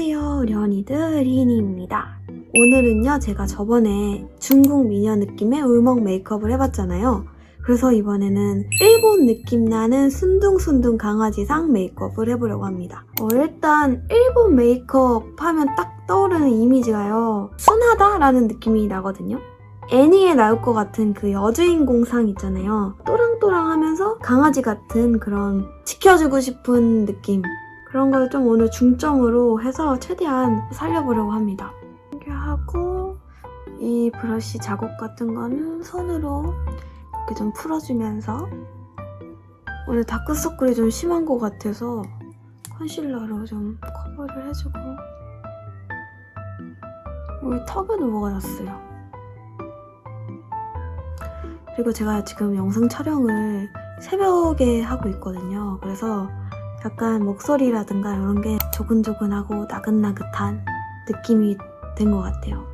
안녕하세요. 련이드 리니입니다. 오늘은요, 제가 저번에 중국 미녀 느낌의 울먹 메이크업을 해봤잖아요. 그래서 이번에는 일본 느낌 나는 순둥순둥 강아지상 메이크업을 해보려고 합니다. 어, 일단 일본 메이크업 하면 딱 떠오르는 이미지가요. 순하다라는 느낌이 나거든요. 애니에 나올 것 같은 그 여주인공 상 있잖아요. 또랑또랑 하면서 강아지 같은 그런 지켜주고 싶은 느낌. 그런 걸 좀 오늘 중점으로 해서 최대한 살려보려고 합니다. 이렇게 하고 이 브러쉬 자국 같은 거는 손으로 이렇게 좀 풀어주면서 오늘 다크서클이 좀 심한 것 같아서 컨실러로 좀 커버를 해주고 여기 턱에도 뭐가 났어요. 그리고 제가 지금 영상 촬영을 새벽에 하고 있거든요. 그래서 약간 목소리라든가 이런 게 조근조근하고 나긋나긋한 느낌이 된 것 같아요.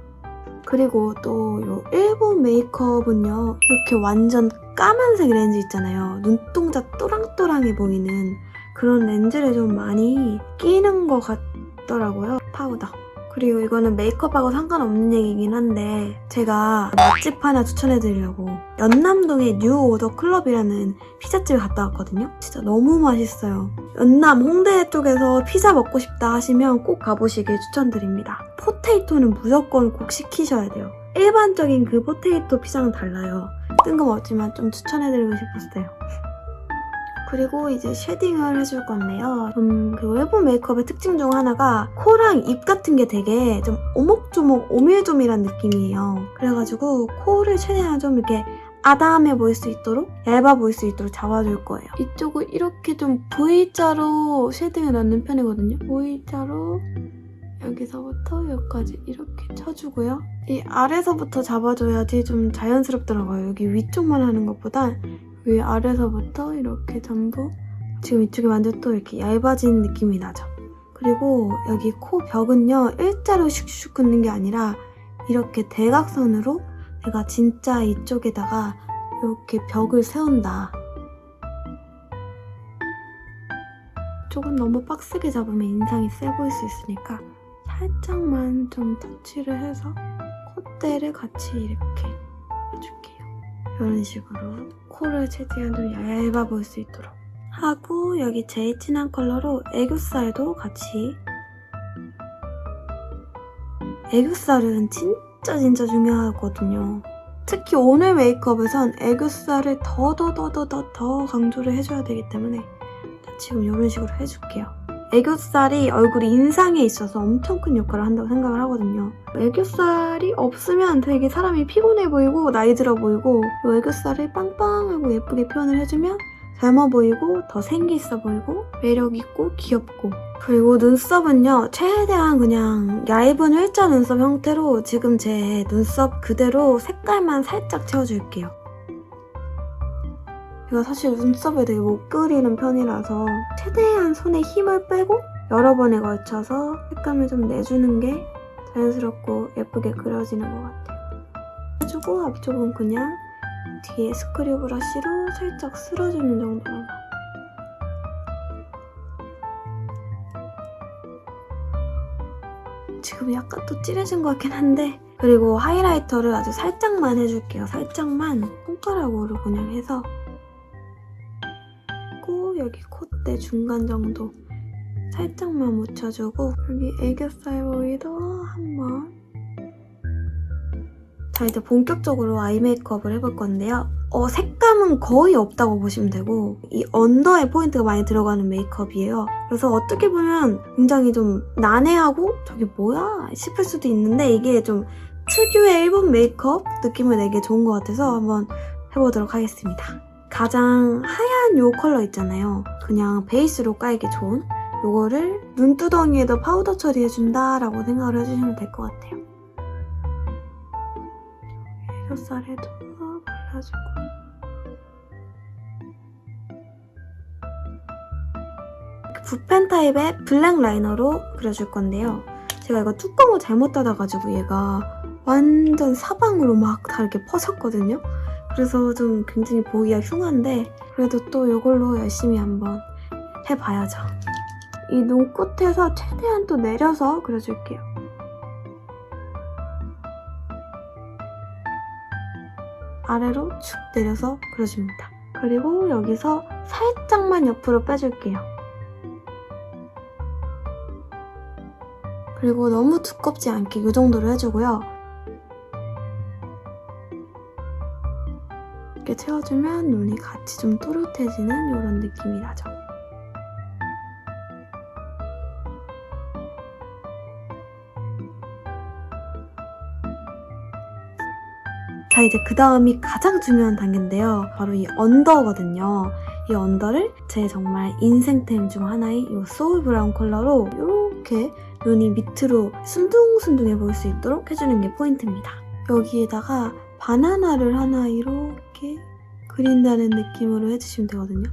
그리고 또 요 일본 메이크업은요 이렇게 완전 까만색 렌즈 있잖아요. 눈동자 또랑또랑해 보이는 그런 렌즈를 좀 많이 끼는 것 같더라고요. 파우더. 그리고 이거는 메이크업하고 상관없는 얘기긴 한데 제가 맛집 하나 추천해드리려고 연남동의 뉴 오더 클럽이라는 피자집에 갔다 왔거든요. 진짜 너무 맛있어요. 연남 홍대 쪽에서 피자 먹고 싶다 하시면 꼭 가보시길 추천드립니다. 포테이토는 무조건 꼭 시키셔야 돼요. 일반적인 그 포테이토 피자는 달라요. 뜬금없지만 좀 추천해드리고 싶었어요. 그리고 이제 쉐딩을 해줄 건데요. 음, 그 일본 메이크업의 특징 중 하나가 코랑 입 같은 게 되게 좀 오목조목 오밀조밀한 느낌이에요. 그래가지고 코를 최대한 좀 이렇게 아담해 보일 수 있도록 얇아 보일 수 있도록 잡아줄 거예요. 이쪽을 이렇게 좀 V자로 쉐딩을 넣는 편이거든요. V자로 여기서부터 여기까지 이렇게 쳐주고요. 이 아래서부터 잡아줘야지 좀 자연스럽더라고요. 여기 위쪽만 하는 것보다 위 아래서부터 이렇게 전부 지금 이쪽이 완전 또 이렇게 얇아진 느낌이 나죠. 그리고 여기 코 벽은요 일자로 슉슉 긋는 게 아니라 이렇게 대각선으로 내가 진짜 이쪽에다가 이렇게 벽을 세운다. 조금 너무 빡세게 잡으면 인상이 세 보일 수 있으니까 살짝만 좀 터치를 해서 콧대를 같이 이렇게 해줄게요. 이런 식으로 코를 최대한 좀 얇아 보일 수 있도록 하고 여기 제일 진한 컬러로 애교살도 같이 애교살은 진짜 진짜 중요하거든요. 특히 오늘 메이크업에선 애교살을 더 더 더 더 더 더 강조를 해줘야 되기 때문에 지금 이런 식으로 해줄게요. 애교살이 얼굴 인상에 있어서 엄청 큰 역할을 한다고 생각을 하거든요. 애교살이 없으면 되게 사람이 피곤해 보이고 나이 들어 보이고 이 애교살을 빵빵하고 예쁘게 표현을 해주면 젊어 보이고 더 생기 있어 보이고 매력 있고 귀엽고 그리고 눈썹은요 최대한 그냥 얇은 일자 눈썹 형태로 지금 제 눈썹 그대로 색깔만 살짝 채워줄게요. 제가 사실 눈썹에 되게 못 그리는 편이라서 최대한 손에 힘을 빼고 여러 번에 걸쳐서 색감을 좀 내주는 게 자연스럽고 예쁘게 그려지는 것 같아요. 해주고 앞쪽은 그냥 뒤에 스크류 브러쉬로 살짝 쓸어주는 정도로만. 지금 약간 또 진해진 것 같긴 한데 그리고 하이라이터를 아주 살짝만 해줄게요. 살짝만 손가락으로 그냥 해서 고 여기 콧대 중간 정도 살짝만 묻혀주고 여기 애교살 부위도 한번. 자 이제 본격적으로 아이 메이크업을 해볼 건데요. 어, 색감은 거의 없다고 보시면 되고 이 언더에 포인트가 많이 들어가는 메이크업이에요. 그래서 어떻게 보면 굉장히 좀 난해하고 저게 뭐야? 싶을 수도 있는데 이게 좀 특유의 일본 메이크업 느낌을 내기 좋은 것 같아서 한번 해보도록 하겠습니다 가장 하얀 요 컬러 있잖아요. 그냥 베이스로 깔기 좋은 요거를 눈두덩이에도 파우더 처리해준다라고 생각을 해주시면 될 것 같아요. 애교살에도 발라주고 붓펜 타입의 블랙 라이너로 그려줄 건데요. 제가 이거 뚜껑을 잘못 닫아가지고 얘가 완전 사방으로 막다 이렇게 퍼졌거든요. 그래서 좀 굉장히 보기가 흉한데 그래도 또 이걸로 열심히 한번 해봐야죠. 이 눈끝에서 최대한 또 내려서 그려줄게요. 아래로 축 내려서 그려줍니다. 그리고 여기서 살짝만 옆으로 빼줄게요. 그리고 너무 두껍지 않게 이 정도로 해주고요. 이렇게 채워주면 눈이 같이 좀 또렷해지는 이런 느낌이 나죠. 자, 이제 그 다음이 가장 중요한 단계인데요. 바로 이 언더거든요. 이 언더를 제 정말 인생템 중 하나인 이 소울 브라운 컬러로 이렇게 눈이 밑으로 순둥순둥해 보일 수 있도록 해주는 게 포인트입니다. 여기에다가 바나나를 하나 이렇게 그린다는 느낌으로 해주시면 되거든요.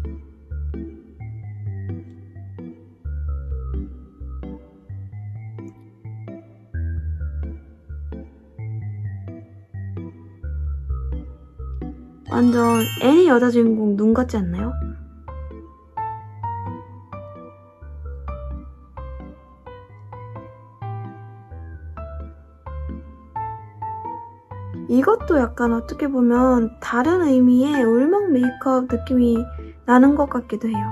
완전 애니 여자 주인공 눈 같지 않나요? 이것도 약간 어떻게 보면 다른 의미의 울먹 메이크업 느낌이 나는 것 같기도 해요.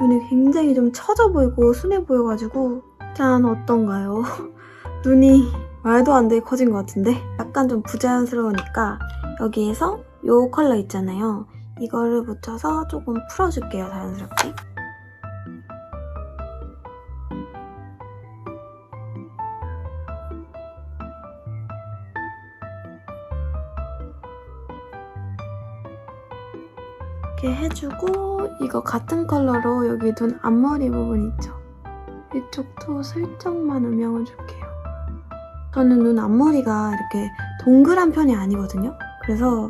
눈이 굉장히 좀 처져 보이고 순해 보여가지고 짠 어떤가요? 눈이 말도 안 되게 커진 것 같은데 약간 좀 부자연스러우니까 여기에서 이 컬러 있잖아요. 이거를 묻혀서 조금 풀어줄게요, 자연스럽게. 이렇게 해주고 이거 같은 컬러로 여기 눈 앞머리 부분 있죠? 이쪽도 살짝만 음영을 줄게요. 저는 눈 앞머리가 이렇게 동그란 편이 아니거든요. 그래서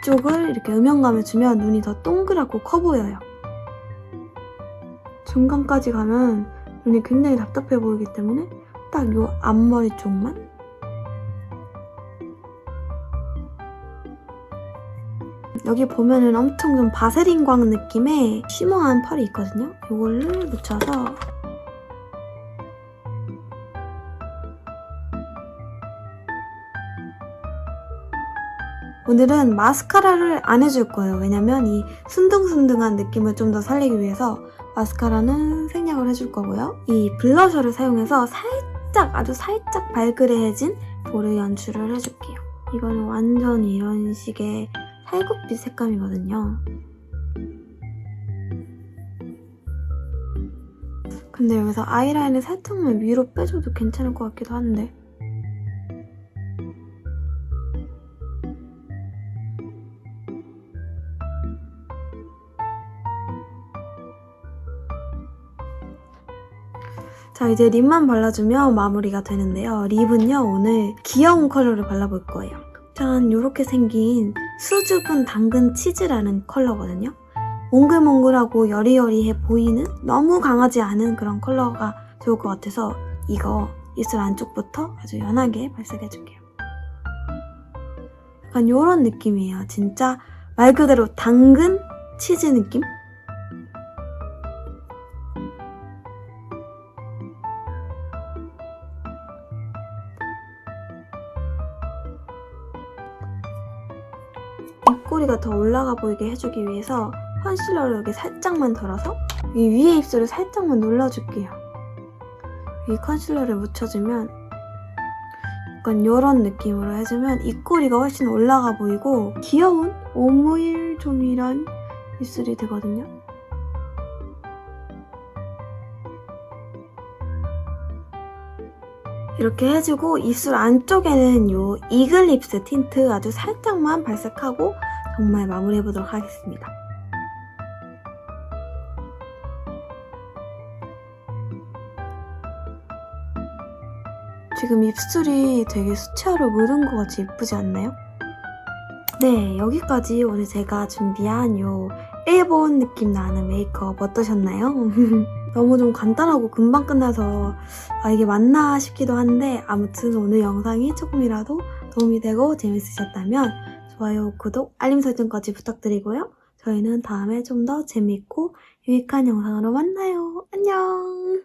이쪽을 이렇게 음영감을 주면 눈이 더 동그랗고 커 보여요. 중간까지 가면 눈이 굉장히 답답해 보이기 때문에 딱이 앞머리 쪽만 여기 보면은 엄청 좀 바세린 광 느낌의 쉬머한 펄이 있거든요. 이걸로 묻혀서 오늘은 마스카라를 안 해줄 거예요. 왜냐면 이 순둥순둥한 느낌을 좀 더 살리기 위해서 마스카라는 생략을 해줄 거고요. 이 블러셔를 사용해서 살짝 아주 살짝 발그레해진 볼을 연출을 해줄게요. 이거는 완전 이런 식의 살구빛 색감이거든요. 근데 여기서 아이라인을 살짝만 위로 빼줘도 괜찮을 것 같기도 한데 자 이제 립만 발라주면 마무리가 되는데요. 립은요 오늘 귀여운 컬러를 발라볼 거예요. 짠 이렇게 생긴 수줍은 당근 치즈라는 컬러거든요. 몽글몽글하고 여리여리해 보이는 너무 강하지 않은 그런 컬러가 좋을 것 같아서 이거 입술 안쪽부터 아주 연하게 발색해줄게요. 약간 이런 느낌이에요. 진짜 말 그대로 당근 치즈 느낌? 더 올라가 보이게 해주기 위해서 컨실러를 여기 살짝만 덜어서 이 위에 입술을 살짝만 눌러줄게요. 이 컨실러를 묻혀주면 약간 이런 느낌으로 해주면 입꼬리가 훨씬 올라가 보이고 귀여운 오므일조밀한 입술이 되거든요. 이렇게 해주고 입술 안쪽에는 이 이글립스 틴트 아주 살짝만 발색하고 정말 마무리해 보도록 하겠습니다. 지금 입술이 되게 수채화로 묻은 것 같이 예쁘지 않나요? 네, 여기까지 오늘 제가 준비한 요 일본 느낌 나는 메이크업 어떠셨나요? 너무 좀 간단하고 금방 끝나서 아 이게 맞나 싶기도 한데 아무튼 오늘 영상이 조금이라도 도움이 되고 재밌으셨다면 좋아요, 구독, 알림 설정까지 부탁드리고요. 저희는 다음에 좀 더 재밌고 유익한 영상으로 만나요. 안녕!